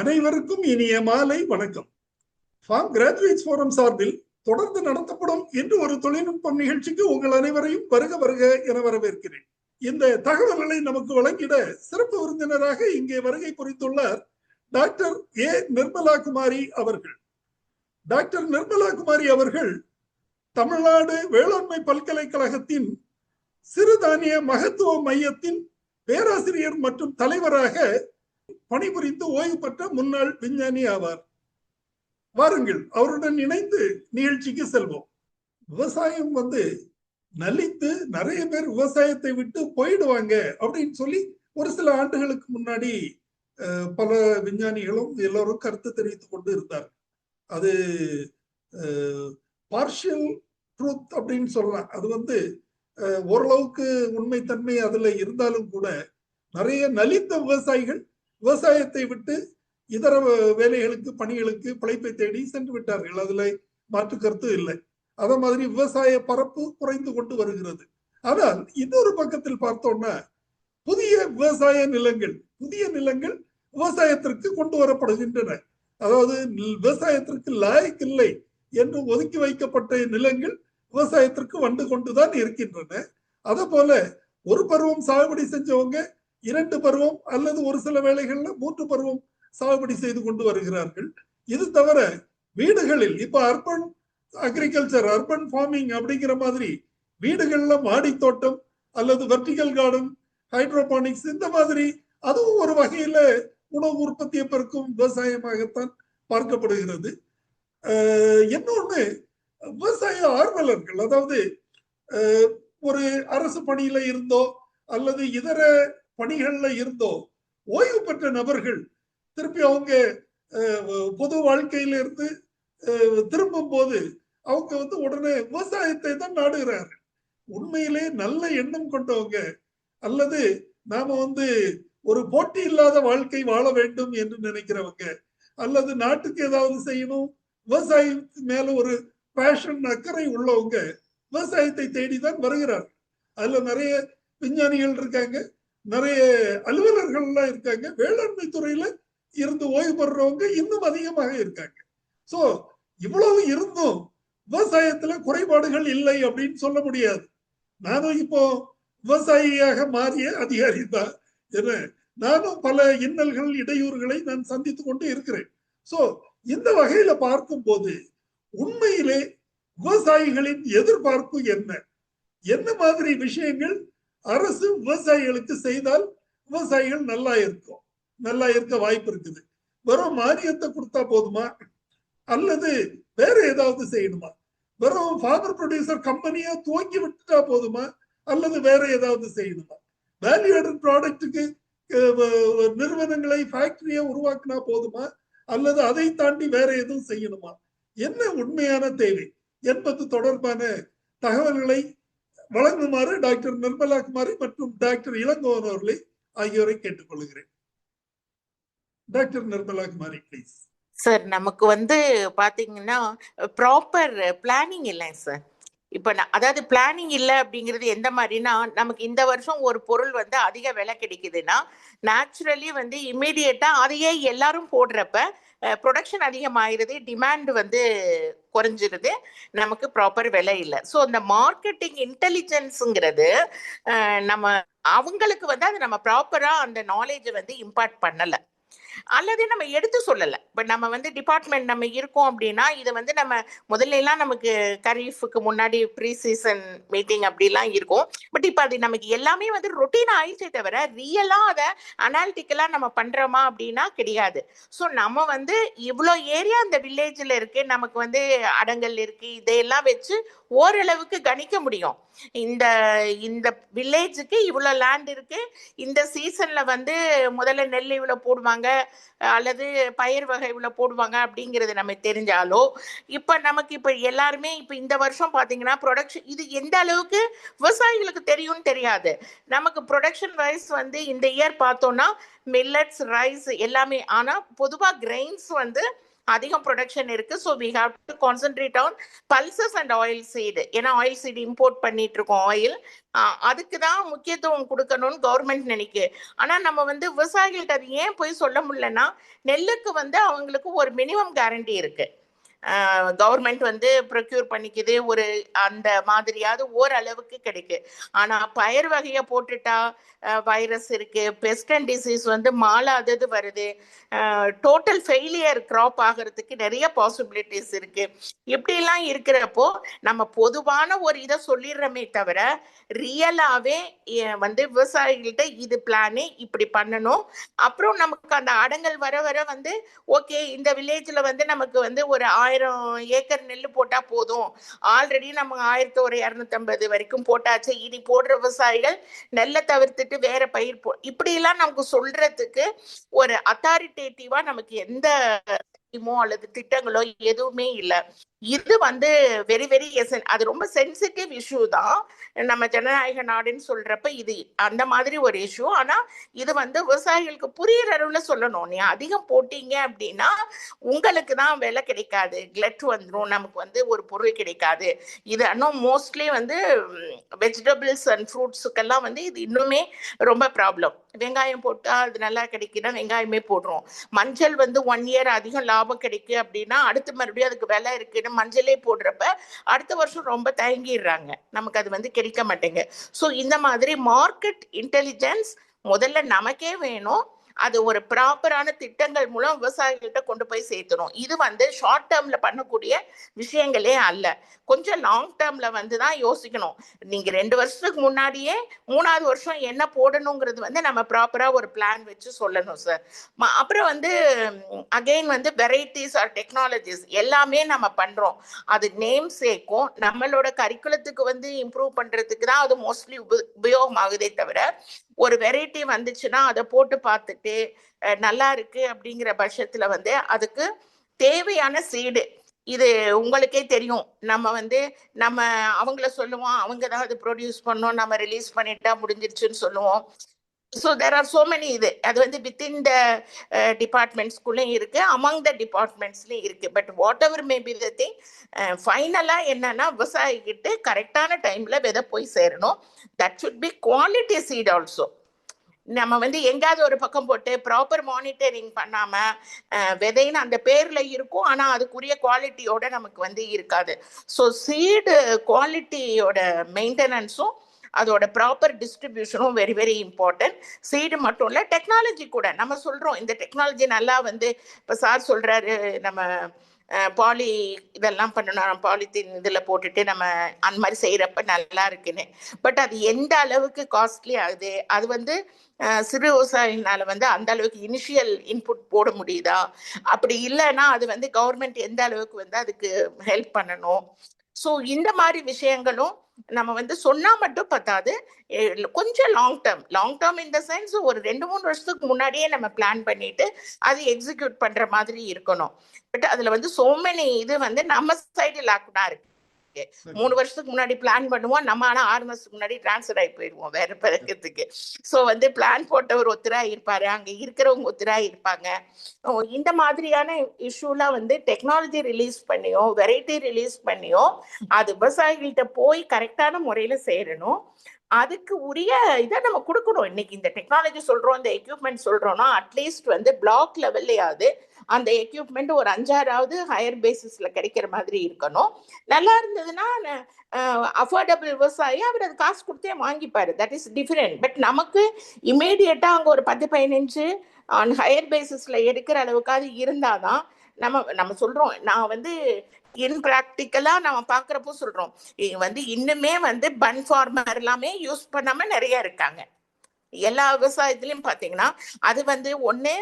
அனைவருக்கும் இனிய மாலை வணக்கம். ஃபார்ம் கிராஜுவேட்ஸ் ஃபோரம் சார்பில் தொடர்ந்து நடத்தப்படும் என்று ஒரு தொழில்நுட்பம் நிகழ்ச்சிக்கு உங்கள் அனைவரையும் வருக வருக என வரவேற்கிறேன். இந்த தகவல்களை நமக்கு வழங்கிட சிறப்பு விருந்தினராக இங்கே வருகை புரிந்துள்ளார் டாக்டர் ஏ நிர்மலா குமாரி அவர்கள். டாக்டர் நிர்மலா குமாரி அவர்கள் தமிழ்நாடு வேளாண்மை பல்கலைக்கழகத்தின் சிறுதானிய மகத்துவ மையத்தின் பேராசிரியர் மற்றும் தலைவராக பணிபுரிந்து ஓய்வு பெற்ற முன்னாள் விஞ்ஞானி ஆவார். வாருங்கள் அவருடன் இணைந்து நிகழ்ச்சிக்கு செல்வோம். விவசாயம் வந்து நலித்து நிறைய பேர் விவசாயத்தை விட்டு போயிடுவாங்க அப்படின்னு சொல்லி ஒரு சில ஆண்டுகளுக்கு முன்னாடி பல விஞ்ஞானிகளும் எல்லோரும் கருத்து தெரிவித்துக் கொண்டு இருந்தார் அது பார்ஷியல் ட்ரூத் அப்படின்னு சொல்லலாம். அது வந்து ஓரளவுக்கு உண்மைத்தன்மை அதுல இருந்தாலும் கூட நிறைய நலித்த விவசாயிகள் விவசாயத்தை விட்டு இதர வேலைகளுக்கு பணிகளுக்கு பிழைப்பை தேடி சென்று விட்டார்கள். அதுல மாற்று கருத்து இல்லை. அத மாதிரி விவசாய பரப்பு குறைந்து கொண்டு வருகிறது. ஆனால் இன்னொரு பக்கத்தில் பார்த்தோம்னா புதிய விவசாய நிலங்கள் புதிய நிலங்கள் விவசாயத்திற்கு கொண்டு வரப்படுகின்றன. அதாவது விவசாயத்திற்கு லாய்க்கு இல்லை என்று ஒதுக்கி வைக்கப்பட்ட நிலங்கள் விவசாயத்திற்கு வந்து கொண்டுதான் இருக்கின்றன. அதே போல ஒரு பருவம் சாகுபடி செஞ்சவங்க இரண்டு பருவம் அல்லது ஒரு சில வேளைகள்ல மூன்று பருவம் சாகுபடி செய்து கொண்டு வருகிறார்கள். இது தவிர வீடுகளில் இப்ப அர்பன் அக்ரிகல்ச்சர் அர்பன் ஃபார்மிங் அப்படிங்கிற மாதிரி வீடுகள்ல மாடி தோட்டம் அல்லது வெர்டிகல் கார்டன் ஹைட்ரோபானிக்ஸ் இந்த மாதிரி அதுவும் ஒரு வகையில உணவு உற்பத்தியை பெருக்கும் விவசாயமாகத்தான் பார்க்கப்படுகிறது. இன்னொன்னு விவசாய ஆர்வலர்கள் அதாவது ஒரு அரசு பணியில இருந்தோ அல்லது இதர பணிகள்ல இருந்தோ ஓய்வு பெற்ற நபர்கள் திருப்பி அவங்க பொது வாழ்க்கையில இருந்து திரும்பும் போது அவங்க வந்து உடனே விவசாயத்தை தான் நாடுகிறார்கள். உண்மையிலே நல்ல எண்ணம் கொண்டவங்க அல்லது நாம வந்து ஒரு போட்டி இல்லாத வாழ்க்கை வாழ வேண்டும் என்று நினைக்கிறவங்க அல்லது நாட்டுக்கு ஏதாவது செய்யணும் விவசாயத்து மேல ஒரு பேஷன் அக்கறை உள்ளவங்க விவசாயத்தை தேடிதான் வருகிறார்கள். அதுல நிறைய விஞ்ஞானிகள் இருக்காங்க. நிறைய அலுவலர்கள் எல்லாம் இருக்காங்க. வேளாண்மை துறையில இருந்து ஓய்வு பெறுறவங்க இன்னும் அதிகமாக இருக்காங்க. சோ இவ்வளவு இருந்தும் விவசாயத்துல குறைபாடுகள் இல்லை அப்படின்னு சொல்ல முடியாது. நானும் இப்போ விவசாயியாக மாறிய அதிகாரி தான். என்ன? நானும் பல இன்னல்கள் இடையூறுகளை நான் சந்தித்து கொண்டு இருக்கிறேன். சோ இந்த வகையில பார்க்கும் போது உண்மையிலே விவசாயிகளின் எதிர்பார்ப்பு என்ன? என்ன மாதிரி விஷயங்கள் அரசு விவசாயிகளுக்கு செய்தால் விவசாயிகள் நல்லா இருக்கும். நல்லா இருக்க வாய்ப்பு இருக்குது. வெறும் மானியத்தை கொடுத்தா போதுமா? அல்லது வேற ஏதாவது செய்யணுமா? வெறும் ஃபார்மர் ப்ரொடியூசர் கம்பெனியா துவங்கி விட்டுட்டா போதுமா? அல்லது வேற ஏதாவது செய்யணுமா? வேல்யூ ஆடட் ப்ராடக்ட்டுக்கு நிறுவனங்களை ஃபேக்டரியை உருவாக்கினா போதுமா? அல்லது அதை தாண்டி வேற எதுவும் செய்யணுமா? என்ன உண்மையான தேவை என்பது தொடர்பான தகவல்களை வழங்குமாறு டாக்டர் நிர்மலா குமாரி மற்றும் டாக்டர் இளங்கோவன் அவர்களை ஆகியோரை கேட்டுக்கொள்கிறேன். Doctor Nirmala Kumari please sir நமக்கு வந்து பாத்தீங்கன்னா ப்ராப்பர் பிளானிங் இல்லைங்க சார். இப்போ நான் அதாவது பிளானிங் இல்லை அப்படிங்கிறது எந்த மாதிரினா நமக்கு இந்த வருஷம் ஒரு பொருள் வந்து அதிக விலை கிடைக்குதுன்னா நேச்சுரலி வந்து இமீடியட்டாக அதையே எல்லாரும் போடுறப்ப ப்ரொடக்ஷன் அதிகமாயிருது டிமாண்ட் வந்து குறைஞ்சிருது நமக்கு ப்ராப்பர் விலை இல்லை. ஸோ அந்த மார்க்கெட்டிங் இன்டெலிஜென்ஸுங்கிறது நம்ம அவங்களுக்கு வந்து அதை நம்ம ப்ராப்பராக அந்த நாலேஜை வந்து இம்பார்ட் பண்ணலை. அல்லது நம்ம எடுத்து சொல்லலை. இப்போ நம்ம வந்து டிபார்ட்மெண்ட் நம்ம இருக்கோம் அப்படின்னா இது வந்து நம்ம முதல்ல எல்லாம் நமக்கு கரீஃபுக்கு முன்னாடி ப்ரீ சீசன் மீட்டிங் அப்படிலாம் இருக்கும். பட் இப்போ அது நமக்கு எல்லாமே வந்து ரொட்டீன் ஆயிடுச்சே தவிர ரியலாக அதை அனாலிட்டிக்கலாக நம்ம பண்ணுறோமா அப்படின்னா கிடையாது. ஸோ நம்ம வந்து இவ்வளோ ஏரியா அந்த வில்லேஜில் இருக்கு நமக்கு வந்து அடங்கல் இருக்கு இதையெல்லாம் வச்சு ஓரளவுக்கு கணிக்க முடியும். இந்த இந்த வில்லேஜுக்கு இவ்வளோ லேண்ட் இருக்கு இந்த சீசன்ல வந்து முதல்ல நெல் இவ்வளோ போடுவாங்க அல்லது பயிர் வகை இவ்வளோ போடுவாங்க அப்படிங்கிறது நம்ம தெரிஞ்சாலோ இப்போ நமக்கு இப்போ எல்லாருமே இப்போ இந்த வருஷம் பார்த்தீங்கன்னா ப்ரொடக்ஷன் இது எந்த அளவுக்கு விவசாயிகளுக்கு தெரியும்னு தெரியாது. நமக்கு ப்ரொடக்ஷன் வைஸ் வந்து இந்த இயர் பார்த்தோம்னா மில்லட்ஸ் ரைஸ் எல்லாமே ஆனால் பொதுவாக கிரெயின்ஸ் வந்து அதிகம் ப்ரொடக்ஷன் இருக்கு. So we have to concentrate on pulses and oil seed ஏன்னா ஆயில் சீடு இம்போர்ட் பண்ணிட்டு இருக்கோம் ஆயில் அதுக்கு தான் முக்கியத்துவம் கொடுக்கணும்னு கவர்மெண்ட் நினைக்கு. ஆனால் நம்ம வந்து விவசாயிகள்கிட்ட அது ஏன் போய் சொல்ல முடியலன்னா நெல்லுக்கு வந்து அவங்களுக்கு ஒரு மினிமம் கேரண்டி இருக்குது கவர்மெண்ட் வந்து ப்ரொக்யூர் பண்ணிக்குது. ஒரு அந்த மாதிரியாவது ஓரளவுக்கு கிடைக்கு. ஆனா பயிர் வகையை போட்டுட்டா வைரஸ் இருக்கு. பெஸ்ட் அண்ட் டிசீஸ் வந்து மாலாதது வருது. டோட்டல் ஃபெயிலியர் கிராப் ஆகிறதுக்கு நிறைய பாசிபிலிட்டிஸ் இருக்கு. இப்படிலாம் இருக்கிறப்போ நம்ம பொதுவான ஒரு இதை சொல்லிடுறோமே தவிர ரியலாவே வந்து விவசாயிகள்கிட்ட இது பிளானு இப்படி பண்ணணும். அப்புறம் நமக்கு அந்த அடங்கல் வர வர வந்து ஓகே இந்த வில்லேஜ்ல வந்து நமக்கு வந்து ஒரு ஆயிரம் ஆயிரம் ஏக்கர் நெல் போட்டால் போதும். ஆல்ரெடி நம்ம ஆயிரத்தி ஒரு இரநூத்தம்பது வரைக்கும் போட்டாச்சு. இனி போடுற விவசாயிகள் நெல்லை தவிர்த்துட்டு வேற பயிர் போ இப்படி எல்லாம் நமக்கு சொல்றதுக்கு ஒரு அத்தாரிட்டேட்டிவா நமக்கு எந்த அல்லது திட்டங்களோ எதுவுமே இல்லை. இது வந்து வெரி வெரி எசன் அது ரொம்ப சென்சிட்டிவ் இஷ்யூ தான். நம்ம ஜனநாயக நாடுன்னு சொல்றப்ப இது அந்த மாதிரி ஒரு இஷ்யூ ஆனா இது வந்து விவசாயிகளுக்கு புரியுற அளவுல சொல்லணும். நீ அதிகம் போட்டீங்க அப்படின்னா உங்களுக்கு தான் விலை கிடைக்காது. கிளட் வந்துடும் நமக்கு வந்து ஒரு பொருள் கிடைக்காது. இது இன்னும் மோஸ்ட்லி வந்து வெஜிடபிள்ஸ் அண்ட் ஃப்ரூட்ஸுக்கெல்லாம் வந்து இது இன்னுமே ரொம்ப ப்ராப்ளம் வெங்காயம் போட்டால் அது நல்லா கிடைக்குன்னா வெங்காயமே போடுறோம். மஞ்சள் வந்து ஒன் இயர் அதிகம் லாபம் கிடைக்கு அப்படின்னா அடுத்து மறுபடியும் அதுக்கு விலை இருக்குன்னு மஞ்சளே போடுறப்ப அடுத்த வருஷம் ரொம்ப தயங்கிடுறாங்க. நமக்கு அது வந்து கிடைக்க மாட்டேங்க ஸோ இந்த மாதிரி மார்க்கெட் இன்டெலிஜென்ஸ் முதல்ல நமக்கே வேணும். அது ஒரு ப்ராப்பரான திட்டங்கள் மூலம் விவசாயிகள்கிட்ட கொண்டு போய் சேர்த்துரும். இது வந்து ஷார்ட் டேர்ம்ல பண்ணக்கூடிய விஷயங்களே அல்ல. கொஞ்சம் லாங் டேர்ம்ல வந்து தான் யோசிக்கணும். நீங்க ரெண்டு வருஷத்துக்கு முன்னாடியே மூணாவது வருஷம் என்ன போடணுங்கிறது வந்து நம்ம ப்ராப்பரா ஒரு பிளான் வச்சு சொல்லணும் சார் அப்புறம் வந்து அகெயின் வந்து வெரைட்டிஸ் ஆர் டெக்னாலஜிஸ் எல்லாமே நம்ம பண்றோம். அது நேம் சேக்கும் நம்மளோட கரிக்குலத்துக்கு வந்து இம்ப்ரூவ் பண்றதுக்கு தான் அது மோஸ்ட்லி உபயோகமாகுதே தவிர ஒரு வெரைட்டி வந்துச்சுன்னா அதை போட்டு பார்த்துட்டு நல்லா இருக்கு அப்படிங்கிற பட்சத்துல வந்து அதுக்கு தேவையான சீடு. இது உங்களுக்கே தெரியும். நம்ம வந்து நம்ம அவங்கள சொல்லுவோம். அவங்க தான் அது ப்ரொடியூஸ் பண்ணோம். நம்ம ரிலீஸ் பண்ணிட்டா முடிஞ்சிருச்சுன்னு சொல்லுவோம். So there are so many இது. அது வந்து வித்தின் த டிபார்ட்மெண்ட்ஸ்குள்ளேயும் இருக்கு. அமங் த டிபார்ட்மெண்ட்ஸ்லேயும் இருக்கு. But whatever may be the thing ஃபைனலாக என்னன்னா விவசாயிக்கிட்டு கரெக்டான டைம்ல விதை போய் சேரணும். That should be quality seed also நம்ம வந்து எங்கேயாவது ஒரு பக்கம் போட்டு ப்ராப்பர் மானிட்டரிங் பண்ணாம விதைன்னு அந்த பேர்ல இருக்கும். ஆனா அதுக்குரிய குவாலிட்டியோட நமக்கு வந்து இருக்காது. ஸோ சீடு குவாலிட்டியோட மெயின்டெனன்ஸும் அதோட ப்ராப்பர் டிஸ்ட்ரிபியூஷனும் வெரி வெரி இம்பார்ட்டன்ட் சீடு மட்டும் இல்லை டெக்னாலஜி கூட. நம்ம சொல்றோம் இந்த டெக்னாலஜி நல்லா வந்து இப்போ சார் சொல்றாரு நம்ம பாலி இதெல்லாம் பண்ணணும். பாலித்தீன் இதில் போட்டுட்டு நம்ம அந்த மாதிரி செய்கிறப்ப நல்லா இருக்குன்னு. பட் அது எந்த அளவுக்கு காஸ்ட்லி ஆகுது? அது வந்து சிறு விவசாயினால வந்து அந்த அளவுக்கு இனிஷியல் இன்புட் போட முடியுதா? அப்படி இல்லைன்னா அது வந்து கவர்மெண்ட் எந்த அளவுக்கு வந்து அதுக்கு ஹெல்ப் பண்ணணும்? ஸோ இந்த மாதிரி விஷயங்களும் நம்ம வந்து சொன்னா மட்டும் பத்தாது. கொஞ்சம் long term long term the sense ஒரு ரெண்டு மூணு வருஷத்துக்கு முன்னாடியே நம்ம பிளான் பண்ணிட்டு அது எக்ஸிக்யூட் பண்ற மாதிரி இருக்கணும். பட் அதுல வந்து சோ மெனி இது வந்து நம்ம சைடு லாக்டா இருக்கு. மூணு வருஷத்துக்கு முன்னாடி பிளான் பண்ணுவோம். நம்ம ஆனா ஆறு மாசத்துக்கு முன்னாடி டிரான்ஸ்ஃபர் ஆகி போயிடுவோம் வேற பிறக்கிறதுக்கு ஸோ வந்து பிளான் போட்டவர் ஒத்துரா இருப்பாரு அங்க இருக்கிறவங்க ஒத்துரா இருப்பாங்க இந்த மாதிரியான இஷ்யூலாம் வந்து டெக்னாலஜி ரிலீஸ் பண்ணியோ வெரைட்டி ரிலீஸ் பண்ணியோ அது விவசாயிகள்கிட்ட போய் கரெக்டான முறையில சேரணும். அதுக்கு உரிய இதை நம்ம கொடுக்கணும். இன்னைக்கு இந்த டெக்னாலஜி சொல்றோம் இந்த எக்யூப்மெண்ட் சொல்றோம்னா அட்லீஸ்ட் வந்து பிளாக் லெவல்லையாவது அந்த எக்யூப்மெண்ட் ஒரு அஞ்சாறாவது ஹையர் பேசிஸ்ல கிடைக்கிற மாதிரி இருக்கணும். நல்லா இருந்ததுன்னா அஃபோர்டபுள் விவசாயி அவர் அது காசு கொடுத்தே வாங்கிப்பாரு. தட் இஸ் டிஃப்ரெண்ட் பட் நமக்கு இமீடியட்டா அங்க ஒரு பத்து பதினஞ்சு ஆன் ஹையர் பேசிஸ்ல எடுக்கிற அளவுக்காவது இருந்தாதான் நம்ம நம்ம சொல்றோம். நான் வந்து இன்பிராக்டிக்கலா நம்ம பாக்குறப்போ சொல்றோம். வந்து இன்னுமே வந்து பன் ஃபார்மர் எல்லாமே யூஸ் பண்ணாம நிறைய இருக்காங்க. எல்லா விவசாயத்திலயும் பாத்தீங்கன்னா அது வந்து ஒன்னு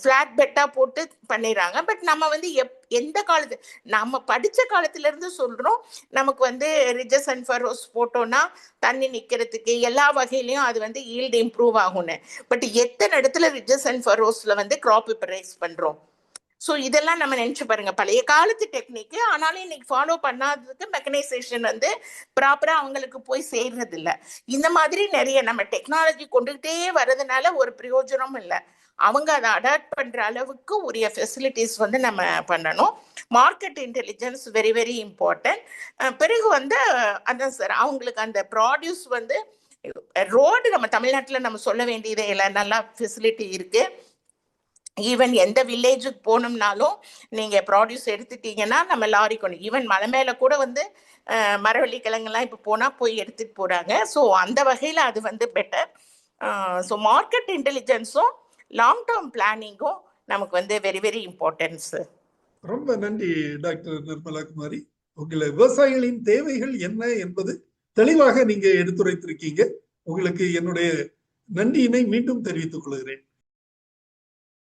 ஃப்ளாட் பெட்டா போட்டு பண்ணிடுறாங்க. பட் நம்ம வந்து எப் எந்த காலத்து நம்ம படித்த காலத்துல இருந்து சொல்றோம். நமக்கு வந்து ரிஜஸ் அண்ட் ஃபரோஸ் போட்டோன்னா தண்ணி நிக்கிறதுக்கு எல்லா வகையிலையும் அது வந்து ஈல்டு இம்ப்ரூவ் ஆகும்னு. பட் எத்தனை இடத்துல ரிஜஸ் அண்ட் ஃபரோஸ்ல வந்து கிராப் ரைஸ் பண்றோம்? ஸோ இதெல்லாம் நம்ம நினச்சி பாருங்க. பழைய காலத்து டெக்னிக்கு ஆனாலும் இன்னைக்கு ஃபாலோ பண்ணாததுக்கு மெக்கனைசேஷன் வந்து ப்ராப்பராக அவங்களுக்கு போய் சேர்றது இல்லை இந்த மாதிரி நிறைய நம்ம டெக்னாலஜி கொண்டுகிட்டே வர்றதுனால ஒரு பிரயோஜனம் இல்லை. அவங்க அதை அடாப்ட் பண்ற அளவுக்கு உரிய ஃபெசிலிட்டிஸ் வந்து நம்ம பண்ணணும். Market intelligence very very important பிறகு வந்து அதான் சார் அவங்களுக்கு அந்த ப்ராடியூஸ் வந்து ரோடு நம்ம தமிழ்நாட்டில் நம்ம சொல்ல வேண்டியதே இல்லை. நல்லா ஃபெசிலிட்டி இருக்குது ஈவன் எந்த வில்லேஜுக்கு போகணும்னாலும் நீங்கள் ப்ராடியூஸ் எடுத்துட்டீங்கன்னா நம்ம லாரி கொண்டு ஈவன் மலை மேலே கூட வந்து மரவள்ளி கிழங்குலாம் இப்போ போனால் போய் எடுத்துகிட்டு போகிறாங்க ஸோ அந்த வகையில் அது வந்து பெட்டர் ஸோ மார்க்கெட் இன்டெலிஜென்ஸும் லாங் டேர்ம் பிளானிங்கும் நமக்கு வந்து வெரி வெரி இம்பார்ட்டன்ஸ் ரொம்ப நன்றி டாக்டர் நிர்மலா குமாரி உங்களை விவசாயிகளின் தேவைகள் என்ன என்பது தெளிவாக நீங்க எடுத்துரைத்திருக்கீங்க. உங்களுக்கு என்னுடைய நன்றியினை மீண்டும் தெரிவித்துக் கொள்கிறேன்.